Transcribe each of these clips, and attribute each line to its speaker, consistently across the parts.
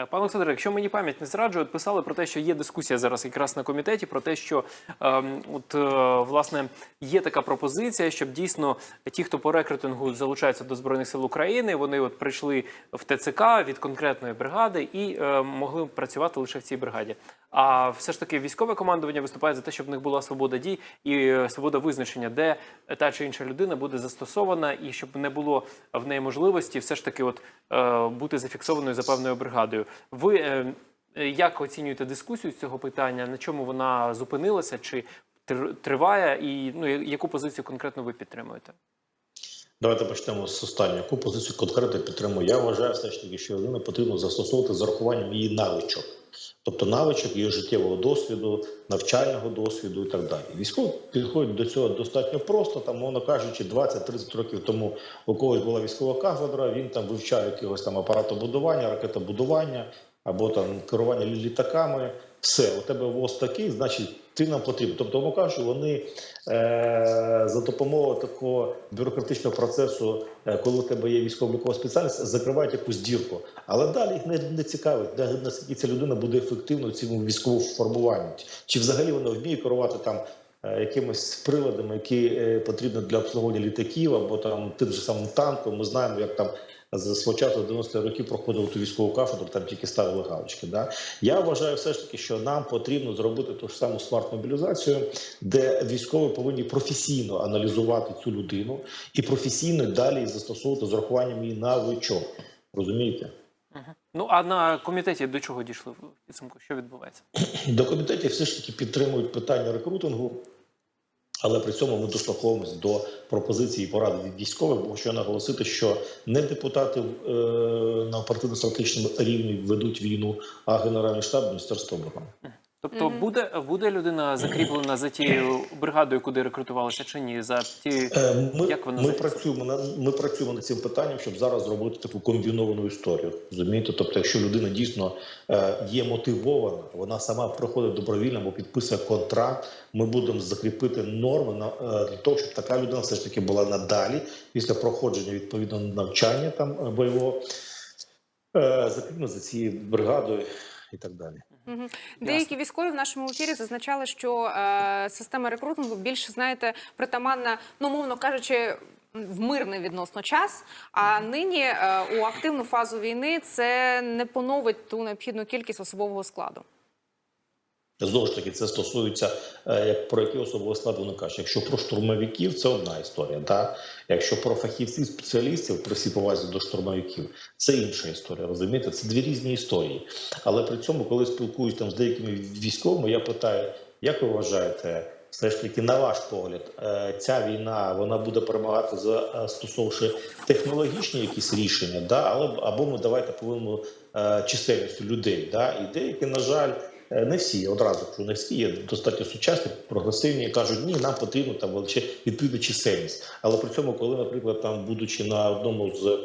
Speaker 1: Е, Пане Олександре, якщо мені пам'ять не зраджує, писали про те, що є дискусія зараз якраз на комітеті про те, що ем, от е, власне є така пропозиція, щоб дійсно ті, хто по рекрутингу залучаються до збройних сил України, вони от прийшли в ТЦК від конкретної бригади і е, могли працювати лише в цій бригаді. А все ж таки військове командування виступає за те, щоб в них була свобода дій і е, свобода визначення, де та чи інша людина буде застосована, і щоб не було в неї можливості все ж таки от е, бути зафіксованою за певною бригадою. Ви е, е, як оцінюєте дискусію з цього питання? На чому вона зупинилася? Чи триває? І ну яку позицію конкретно ви підтримуєте?
Speaker 2: Давайте почнемо з останнього. Яку позицію конкретно підтримую? Я вважаю все ж таки, що людину потрібно застосовувати з урахуванням її навичок, тобто навичок його життєвого досвіду, навчального досвіду і так далі. Військові підходять до цього достатньо просто. Там, мовно кажучи, 20-30 років тому у когось була військова кафедра. Він там вивчав якогось там апаратобудування, ракетобудування або там керування літаками. Все, у тебе ВОЗ такий, значить, ти нам потрібен. Тобто, умовно кажучи, вони е, за допомогою такого бюрократичного процесу, е, коли у тебе є військово-облікова спеціальність, закривають якусь дірку. Але далі їх не, не цікавить, де- наскільки ця людина буде ефективно в цьому військовому формуванні. Чи взагалі вона вміє керувати там е, якимись приладами, які е, потрібні для обслуговування літаків або там тим же самим танком. Ми знаємо, як там з свого часу 90-х років проходили ту військову кафедру, там тільки ставили галочки. Да? Я вважаю все ж таки, що нам потрібно зробити ту ж саму смарт-мобілізацію, де військові повинні професійно аналізувати цю людину і професійно далі застосовувати з урахуванням її навичок. Розумієте?
Speaker 1: Мгм. Ну а на комітеті до чого дійшли в підсумку? Що відбувається?
Speaker 2: До комітетів все ж таки підтримують питання рекрутингу, але при цьому ми дослуховуємось до пропозиції поради від військових, бо що наголосити, що не депутати е, на оперативно-стратегічному рівні ведуть війну, а Генеральний штаб Міністерства оборони.
Speaker 1: Тобто
Speaker 3: Мгм.
Speaker 1: буде буде людина закріплена за тією бригадою, куди рекрутувалася, чи ні? За ті
Speaker 2: Е, Ми,
Speaker 1: Як вона
Speaker 2: ми, працюємо на ми працюємо над цим питанням, щоб зараз зробити таку комбіновану історію. Розумієте? Тобто, якщо людина дійсно е, є мотивована, вона сама приходить добровільно або підписує контракт. Ми будемо закріпити норми на е, для того, щоб така людина все ж таки була надалі після проходження відповідного навчання там бойового е, закріплена за цією бригадою і так далі.
Speaker 3: Угу. Деякі військові в нашому ефірі зазначали, що е, система рекрутингу більше знаєте притаманна, ну мовно кажучи. В мирний відносно час, а нині е, у активну фазу війни це не поновить ту необхідну кількість особового складу.
Speaker 2: Знову ж таки, це стосується е, як про які особовий склад вони кажуть. Якщо про штурмовиків, це одна історія. Да? Якщо про фахівців, спеціалістів при всій повазі до штурмовиків, це інша історія. Розумієте, це дві різні історії. Але при цьому, коли спілкуюсь там з деякими військовими, я питаю, як ви вважаєте, все ж таки, на ваш погляд, е, ця війна вона буде перемагати застосовувавши технологічні якісь рішення, да? але або ми давайте повинно е, чисельністю людей. Да? І деякі, на жаль. Е, Не всі одразу що не всі є достатньо сучасні, прогресивні кажуть, ні, нам потрібно там величе відповідна чисельність. Але при цьому, коли, наприклад, там будучи на одному з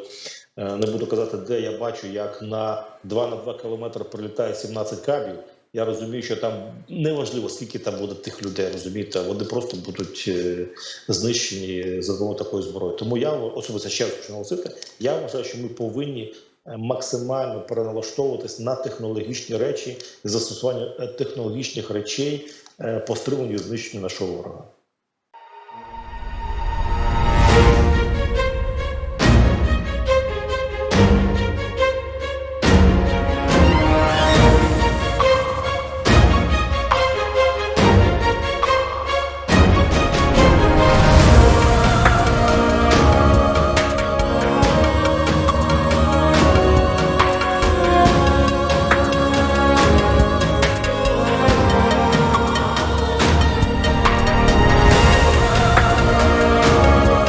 Speaker 2: е, не буду казати, де я бачу, як на 2 на 2 кілометри прилітає 17 кабів. Я розумію, що там неважливо, скільки там буде тих людей, розумієте, вони просто будуть е, знищені за допомогою такої зброї. Тому я особисто ще раз хочу наголосити, я вважаю, що ми повинні е, максимально переналаштовуватись на технологічні речі застосування е, технологічних речей по стримуванню знищенню нашого ворога.